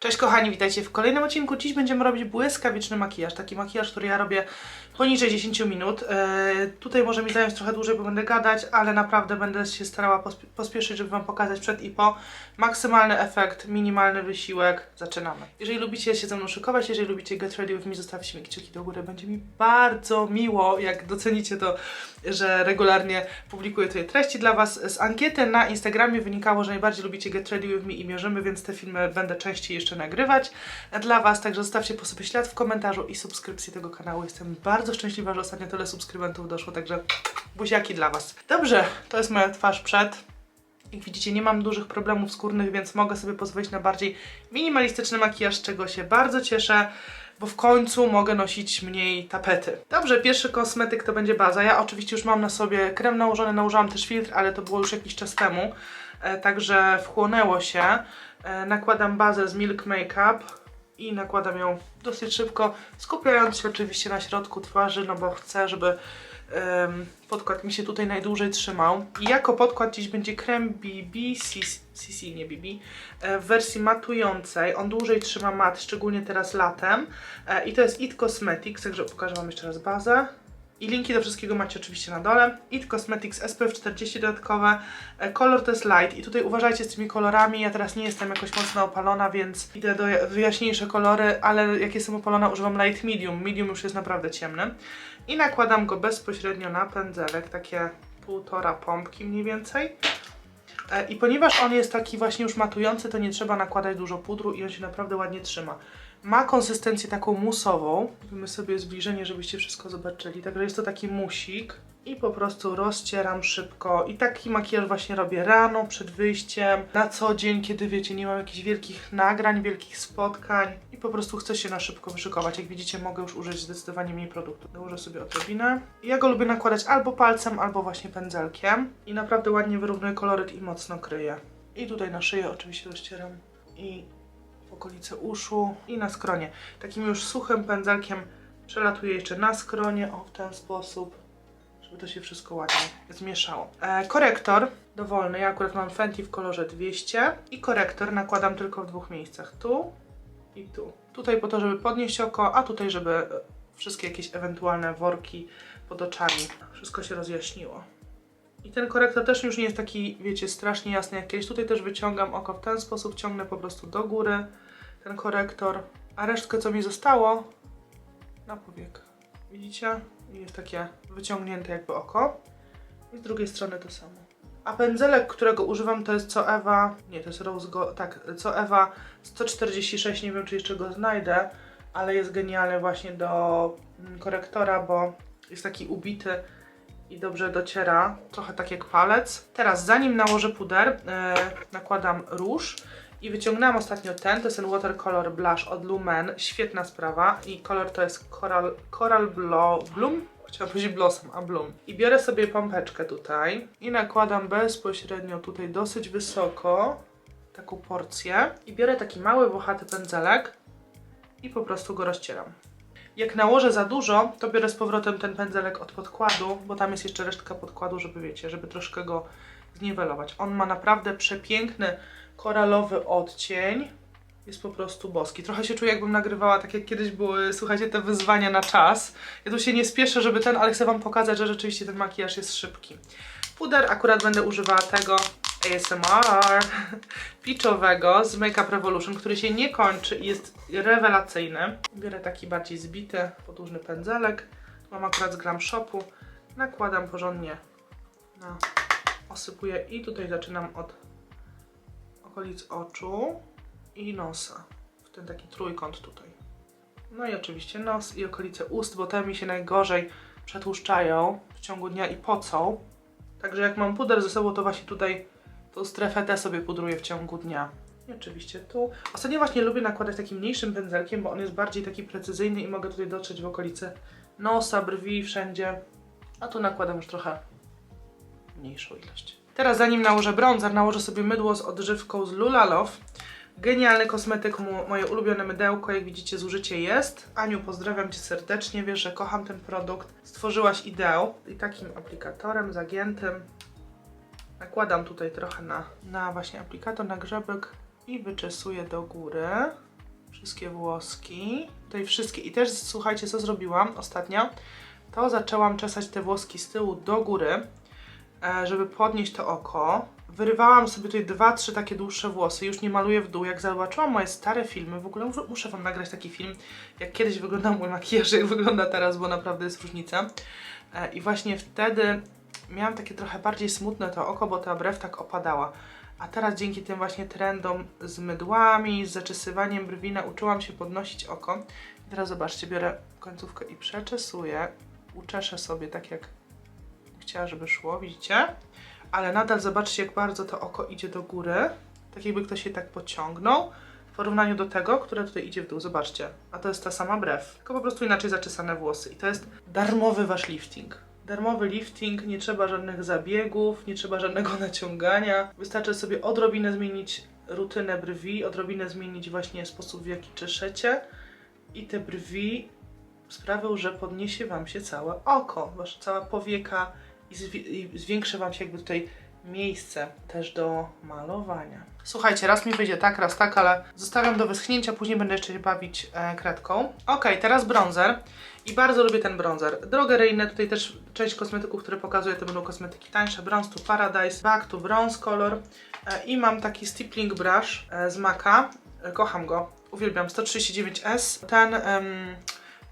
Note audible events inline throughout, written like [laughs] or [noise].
Cześć kochani, witajcie w kolejnym odcinku. Dziś będziemy robić błyskawiczny makijaż. Taki makijaż, który ja robię poniżej 10 minut. Eee, tutaj może mi zająć trochę dłużej, bo będę gadać, ale naprawdę będę się starała posp- pospieszyć, żeby Wam pokazać przed i po. Maksymalny efekt, minimalny wysiłek. Zaczynamy. Jeżeli lubicie się ze mną szykować, jeżeli lubicie Get Ready With Me, zostawcie mi kciuki do góry. Będzie mi bardzo miło, jak docenicie to, że regularnie publikuję tutaj treści dla Was. Z ankiety na Instagramie wynikało, że najbardziej lubicie Get Ready With Me i mierzymy, więc te filmy będę częściej jeszcze nagrywać dla Was. Także zostawcie po sobie ślad w komentarzu i subskrypcji tego kanału. Jestem bardzo szczęśliwa, że ostatnio tyle subskrybentów doszło, także buziaki dla Was. Dobrze, to jest moja twarz przed. Jak widzicie, nie mam dużych problemów skórnych, więc mogę sobie pozwolić na bardziej minimalistyczny makijaż, z czego się bardzo cieszę, bo w końcu mogę nosić mniej tapety. Dobrze, pierwszy kosmetyk to będzie baza. Ja oczywiście już mam na sobie krem nałożony, nałożyłam też filtr, ale to było już jakiś czas temu, e, także wchłonęło się. E, nakładam bazę z Milk Makeup i nakładam ją dosyć szybko, skupiając się oczywiście na środku twarzy, no bo chcę, żeby podkład mi się tutaj najdłużej trzymał. I jako podkład dziś będzie krem BB CC, nie BB, e, w wersji matującej. On dłużej trzyma mat, szczególnie teraz latem. E, I to jest It Cosmetics, także pokażę Wam jeszcze raz bazę. I linki do wszystkiego macie oczywiście na dole. It Cosmetics SPF 40 dodatkowe. E, Kolor to jest light i tutaj uważajcie z tymi kolorami. Ja teraz nie jestem jakoś mocno opalona, więc idę do ja- w jaśniejsze kolory, ale jak jestem opalona używam light medium. Medium już jest naprawdę ciemny. I nakładam go bezpośrednio na pędzelek, takie półtora pompki mniej więcej. E, I ponieważ on jest taki właśnie już matujący, to nie trzeba nakładać dużo pudru i on się naprawdę ładnie trzyma. Ma konsystencję taką musową. Robimy sobie zbliżenie, żebyście wszystko zobaczyli. Także jest to taki musik. I po prostu rozcieram szybko. I taki makijaż właśnie robię rano, przed wyjściem, na co dzień, kiedy wiecie, nie mam jakichś wielkich nagrań, wielkich spotkań. I po prostu chcę się na szybko wyszykować. Jak widzicie, mogę już użyć zdecydowanie mniej produktu. Dołożę sobie odrobinę. Ja go lubię nakładać albo palcem, albo właśnie pędzelkiem. I naprawdę ładnie wyrównuje koloryt i mocno kryje. I tutaj na szyję oczywiście rozcieram. I w okolice uszu i na skronie. Takim już suchym pędzelkiem przelatuję jeszcze na skronie, o w ten sposób, żeby to się wszystko ładnie zmieszało. E, korektor dowolny, ja akurat mam Fenty w kolorze 200 i korektor nakładam tylko w dwóch miejscach, tu i tu. Tutaj po to, żeby podnieść oko, a tutaj, żeby e, wszystkie jakieś ewentualne worki pod oczami, wszystko się rozjaśniło. I ten korektor też już nie jest taki, wiecie, strasznie jasny jak kiedyś. Tutaj też wyciągam oko w ten sposób, ciągnę po prostu do góry ten korektor, a resztkę co mi zostało na powiek. Widzicie? Jest takie wyciągnięte jakby oko. I z drugiej strony to samo. A pędzelek, którego używam to jest co Ewa, nie to jest Rose Gold, tak, co Ewa 146, nie wiem czy jeszcze go znajdę, ale jest genialny właśnie do mm, korektora, bo jest taki ubity i dobrze dociera, trochę tak jak palec. Teraz zanim nałożę puder, e, nakładam róż i wyciągnęłam ostatnio ten, to jest ten Watercolor Blush od Lumen, świetna sprawa i kolor to jest Coral, Coral Blo, Bloom? Chciałam powiedzieć Blossom, a Bloom. I biorę sobie pompeczkę tutaj i nakładam bezpośrednio tutaj dosyć wysoko taką porcję i biorę taki mały, włochaty pędzelek i po prostu go rozcieram. Jak nałożę za dużo, to biorę z powrotem ten pędzelek od podkładu, bo tam jest jeszcze resztka podkładu, żeby wiecie, żeby troszkę go zniwelować. On ma naprawdę przepiękny koralowy odcień. Jest po prostu boski. Trochę się czuję, jakbym nagrywała, tak jak kiedyś były, słuchajcie, te wyzwania na czas. Ja tu się nie spieszę, żeby ten, ale chcę Wam pokazać, że rzeczywiście ten makijaż jest szybki. Puder akurat będę używała tego ASMR piczowego z Makeup Revolution, który się nie kończy i jest rewelacyjny. Biorę taki bardziej zbity, podłużny pędzelek. Mam akurat z Gram Shopu. Nakładam porządnie na osypuję i tutaj zaczynam od okolic oczu i nosa. W ten taki trójkąt tutaj. No i oczywiście nos i okolice ust, bo te mi się najgorzej przetłuszczają w ciągu dnia i pocą. Także jak mam puder ze sobą, to właśnie tutaj tą strefę T sobie pudruję w ciągu dnia. I oczywiście tu. Ostatnio właśnie lubię nakładać takim mniejszym pędzelkiem, bo on jest bardziej taki precyzyjny i mogę tutaj dotrzeć w okolice nosa, brwi, wszędzie. A tu nakładam już trochę mniejszą ilość. Teraz zanim nałożę bronzer, nałożę sobie mydło z odżywką z Lula. Genialny kosmetyk, moje ulubione mydełko, jak widzicie zużycie jest. Aniu, pozdrawiam Cię serdecznie, wiesz, że kocham ten produkt. Stworzyłaś ideał i takim aplikatorem zagiętym nakładam tutaj trochę na, na właśnie aplikator, na grzebek i wyczesuję do góry. wszystkie włoski. Tutaj wszystkie. I też słuchajcie, co zrobiłam ostatnio. To zaczęłam czesać te włoski z tyłu do góry, żeby podnieść to oko. Wyrywałam sobie tutaj dwa, trzy takie dłuższe włosy. Już nie maluję w dół. Jak zobaczyłam moje stare filmy, w ogóle muszę- muszę wam nagrać taki film, jak kiedyś wyglądał mój makijaż, jak wygląda teraz, bo naprawdę jest różnica. E, I właśnie wtedy miałam takie trochę bardziej smutne to oko, bo ta brew tak opadała. A teraz dzięki tym właśnie trendom z mydłami, z zaczesywaniem brwi nauczyłam się podnosić oko. I teraz zobaczcie, biorę końcówkę i przeczesuję. Uczeszę sobie tak jak chciała, żeby szło, widzicie? Ale nadal zobaczcie jak bardzo to oko idzie do góry. Tak jakby ktoś je tak pociągnął. W porównaniu do tego, które tutaj idzie w dół, zobaczcie. A to jest ta sama brew, tylko po prostu inaczej zaczesane włosy. I to jest darmowy wasz lifting. Darmowy lifting, nie trzeba żadnych zabiegów, nie trzeba żadnego [laughs] naciągania. Wystarczy sobie odrobinę zmienić rutynę brwi, odrobinę zmienić właśnie sposób w jaki czeszecie i te brwi sprawią, że podniesie Wam się całe oko, Wasza cała powieka i, zwi- i zwiększy Wam się jakby tutaj miejsce też do malowania. Słuchajcie, raz mi wyjdzie tak, raz tak, ale zostawiam do wyschnięcia, później będę jeszcze się bawić e, kredką. Ok, teraz bronzer. I bardzo lubię ten bronzer. Drogeryjne, tutaj też część kosmetyków, które pokazuję, to będą kosmetyki tańsze. Bronze to Paradise, Back to Bronze Color. E, I mam taki stippling brush e, z Maca. E, kocham go, uwielbiam. 139S. Ten em,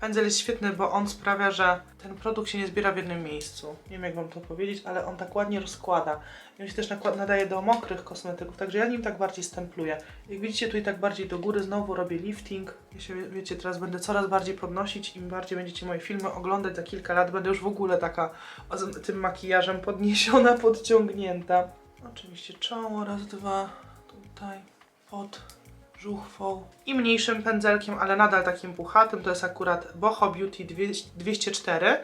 pędzel jest świetny, bo on sprawia, że ten produkt się nie zbiera w jednym miejscu. Nie wiem jak wam to powiedzieć, ale on tak ładnie rozkłada. I on się też nadaje do mokrych kosmetyków, także ja nim tak bardziej stempluję. Jak widzicie, tutaj tak bardziej do góry znowu robię lifting. Ja się, wie- wiecie, teraz będę coraz bardziej podnosić. Im bardziej będziecie moje filmy oglądać za kilka lat, będę już w ogóle taka tym makijażem podniesiona, [laughs] podciągnięta. Oczywiście czoło, raz, dwa, tutaj, pod żuchwą i mniejszym pędzelkiem, ale nadal takim puchatym. To jest akurat Boho Beauty 200 204.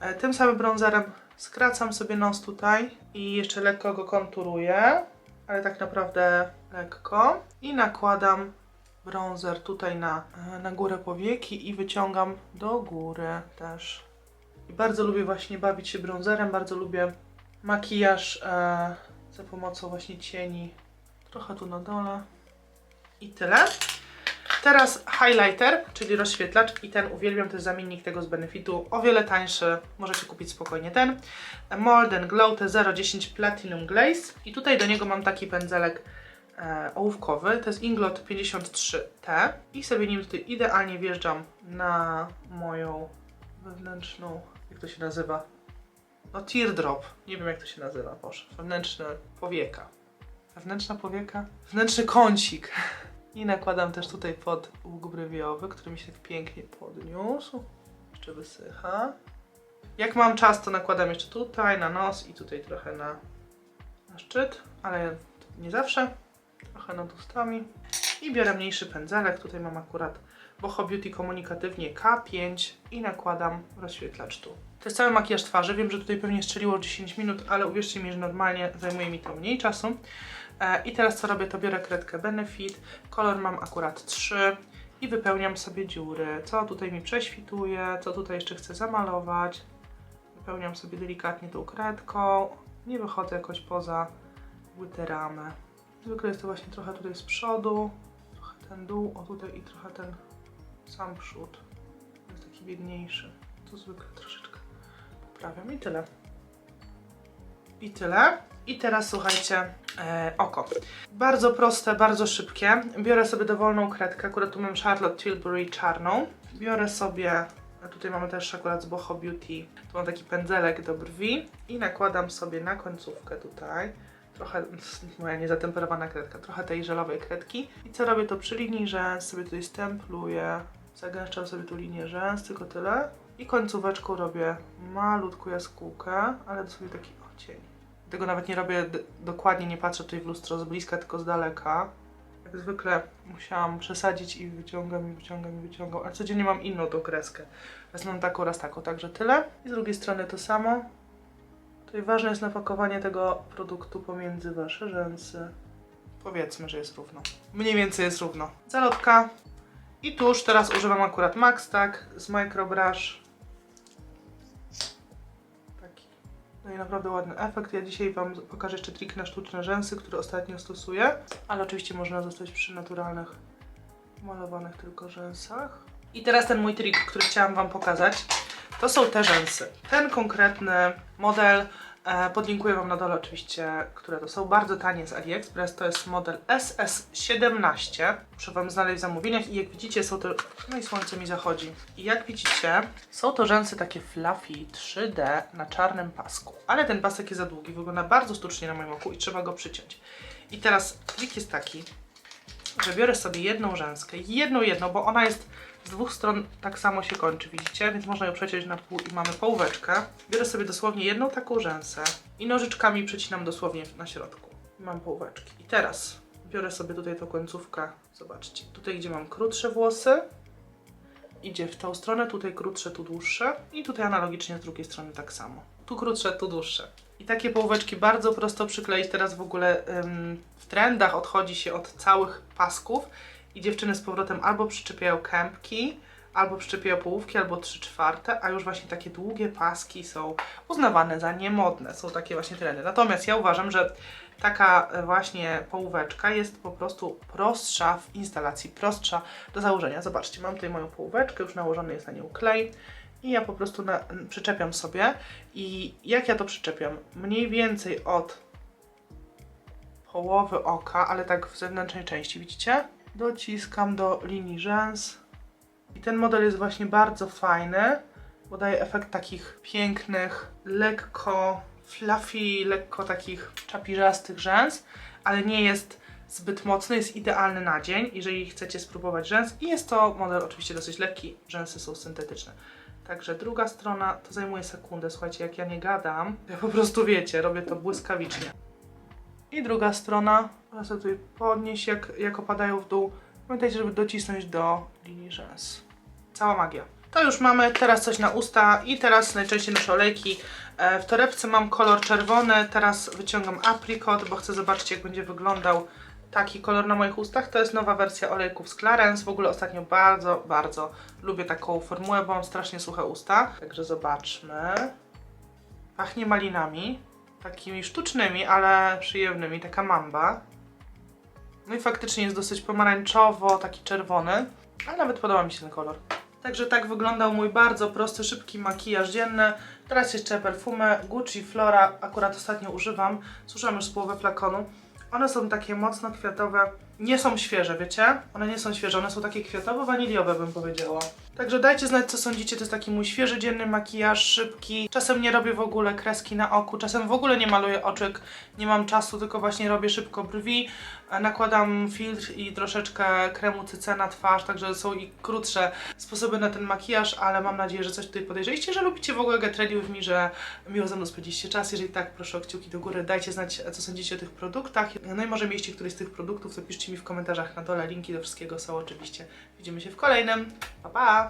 E, Tym samym bronzerem skracam sobie nos tutaj i jeszcze lekko go konturuję, ale tak naprawdę lekko. I nakładam bronzer tutaj na, e, na górę powieki i wyciągam do góry też. I bardzo lubię właśnie bawić się bronzerem, bardzo lubię makijaż e, za pomocą właśnie cieni. Trochę tu na dole. I tyle. Teraz highlighter, czyli rozświetlacz i ten uwielbiam, to jest zamiennik tego z Benefitu, o wiele tańszy, możecie kupić spokojnie ten. Molden Glow T010 Platinum Glaze i tutaj do niego mam taki pędzelek e, ołówkowy, to jest Inglot 53T i sobie nim tutaj idealnie wjeżdżam na moją wewnętrzną, jak to się nazywa? No teardrop, nie wiem jak to się nazywa, proszę, wewnętrzne powieka. Wewnętrzna powieka? Wewnętrzny kącik. I nakładam też tutaj pod łuk brwiowy, który mi się tak pięknie podniósł. Jeszcze wysycha. Jak mam czas, to nakładam jeszcze tutaj na nos i tutaj trochę na, na szczyt, ale nie zawsze. Trochę nad ustami. I biorę mniejszy pędzelek. Tutaj mam akurat Boho Beauty komunikatywnie K5 i nakładam rozświetlacz tu. To jest cały makijaż twarzy. Wiem, że tutaj pewnie strzeliło 10 minut, ale uwierzcie mi, że normalnie zajmuje mi to mniej czasu. E, I teraz co robię, to biorę kredkę Benefit, kolor mam akurat 3 i wypełniam sobie dziury. Co tutaj mi prześwituje, co tutaj jeszcze chcę zamalować. Wypełniam sobie delikatnie tą kredką. Nie wychodzę jakoś poza tę ramę. Zwykle jest to właśnie trochę tutaj z przodu, trochę ten dół, o tutaj i trochę ten sam przód. Jest taki biedniejszy. Tu zwykle troszeczkę poprawiam i tyle. I tyle. I teraz słuchajcie, e, oko. Bardzo proste, bardzo szybkie. Biorę sobie dowolną kredkę, akurat tu mam Charlotte Tilbury czarną. Biorę sobie, tutaj mamy też akurat z Boho Beauty, tu mam taki pędzelek do brwi i nakładam sobie na końcówkę tutaj trochę, [laughs] moja niezatemperowana kredka, trochę tej żelowej kredki. I co robię, to przy linii rzęs sobie tutaj stempluję, zagęszczam sobie tu linię rzęs, tylko tyle. I końcóweczką robię malutką jaskółkę, ale to sobie taki o, cień. Tego nawet nie robię dokładnie, nie patrzę tutaj w lustro z bliska, tylko z daleka. Jak zwykle musiałam przesadzić i wyciągam, i wyciągam, i wyciągam, ale codziennie mam inną tą kreskę. Raz mam taką, raz taką, także tyle. I z drugiej strony to samo. Tutaj ważne jest napakowanie tego produktu pomiędzy wasze rzęsy. Powiedzmy, że jest równo. Mniej więcej jest równo. Zalotka. I tuż teraz używam akurat Max tak z Microbrush. I naprawdę ładny efekt. Ja dzisiaj Wam pokażę jeszcze trik na sztuczne rzęsy, który ostatnio stosuję. Ale oczywiście można zostać przy naturalnych malowanych tylko rzęsach. I teraz ten mój trik, który chciałam Wam pokazać, to są te rzęsy. Ten konkretny model podlinkuję Wam na dole oczywiście, które to są bardzo tanie z AliExpress. To jest model SS17. Muszę Wam znaleźć w zamówieniach i jak widzicie są to... No i słońce mi zachodzi. I jak widzicie są to rzęsy takie fluffy 3D na czarnym pasku. Ale ten pasek jest za długi, wygląda bardzo sztucznie na moim oku i trzeba go przyciąć. I teraz trik jest taki, że biorę sobie jedną rzęskę, jedną jedną, bo ona jest z dwóch stron tak samo się kończy, widzicie? Więc można ją przeciąć na pół i mamy połóweczkę. Biorę sobie dosłownie jedną taką rzęsę i nożyczkami przecinam dosłownie na środku. Mam połóweczki. I teraz biorę sobie tutaj tą końcówkę, zobaczcie, tutaj gdzie mam krótsze włosy, idzie w tą stronę, tutaj krótsze, tu dłuższe i tutaj analogicznie z drugiej strony tak samo. Tu krótsze, tu dłuższe. I takie połóweczki bardzo prosto przykleić. Teraz w ogóle ym, w trendach odchodzi się od całych pasków i dziewczyny z powrotem albo przyczepiają kępki, albo przyczepiają połówki, albo trzy czwarte, a już właśnie takie długie paski są uznawane za niemodne. Są takie właśnie trendy. Natomiast ja uważam, że taka e, właśnie połóweczka jest po prostu prostsza w instalacji, prostsza do założenia. Zobaczcie, mam tutaj moją połóweczkę, już nałożony jest na nią klej i ja po prostu na, przyczepiam sobie i jak ja to przyczepiam? Mniej więcej od połowy oka, ale tak w zewnętrznej części, widzicie? Dociskam do linii rzęs i ten model jest właśnie bardzo fajny, bo daje efekt takich pięknych, lekko fluffy, lekko takich czapirzastych rzęs, ale nie jest zbyt mocny, jest idealny na dzień, jeżeli chcecie spróbować rzęs i jest to model oczywiście dosyć lekki, rzęsy są syntetyczne. Także druga strona to zajmuje sekundę. Słuchajcie, jak ja nie gadam, ja po prostu wiecie, robię to błyskawicznie. I druga strona, sobie tutaj podnieść, jak, jak opadają w dół. Pamiętajcie, żeby docisnąć do linii rzęs. Cała magia. To już mamy, teraz coś na usta i teraz najczęściej nasze olejki. E, W torebce mam kolor czerwony, teraz wyciągam aprikot, bo chcę zobaczyć jak będzie wyglądał taki kolor na moich ustach. To jest nowa wersja olejków z Clarence. W ogóle ostatnio bardzo, bardzo lubię taką formułę, bo mam strasznie suche usta. Także zobaczmy. Pachnie malinami, takimi sztucznymi, ale przyjemnymi, taka mamba. No i faktycznie jest dosyć pomarańczowo, taki czerwony, ale nawet podoba mi się ten kolor. Także tak wyglądał mój bardzo prosty, szybki makijaż dzienny. Teraz jeszcze perfumy Gucci Flora, akurat ostatnio używam. Zużyłam już z połowę flakonu. One są takie mocno kwiatowe. Nie są świeże, wiecie? One nie są świeże, one są takie kwiatowo-waniliowe, bym powiedziała. Także dajcie znać, co sądzicie. To jest taki mój świeży dzienny makijaż, szybki. Czasem nie robię w ogóle kreski na oku, czasem w ogóle nie maluję oczek, nie mam czasu, tylko właśnie robię szybko brwi. E, Nakładam filtr i troszeczkę kremu cyce na twarz, także są i krótsze sposoby na ten makijaż, ale mam nadzieję, że coś tutaj podejrzeliście, że lubicie w ogóle Get Ready With Me, że miło ze mną spędziliście czas. Jeżeli tak, proszę o kciuki do góry, dajcie znać, co sądzicie o tych produktach. No i może mieliście któryś z tych produktów, to piszcie mi w komentarzach na dole. Linki do wszystkiego są oczywiście. Widzimy się w kolejnym. Pa, pa!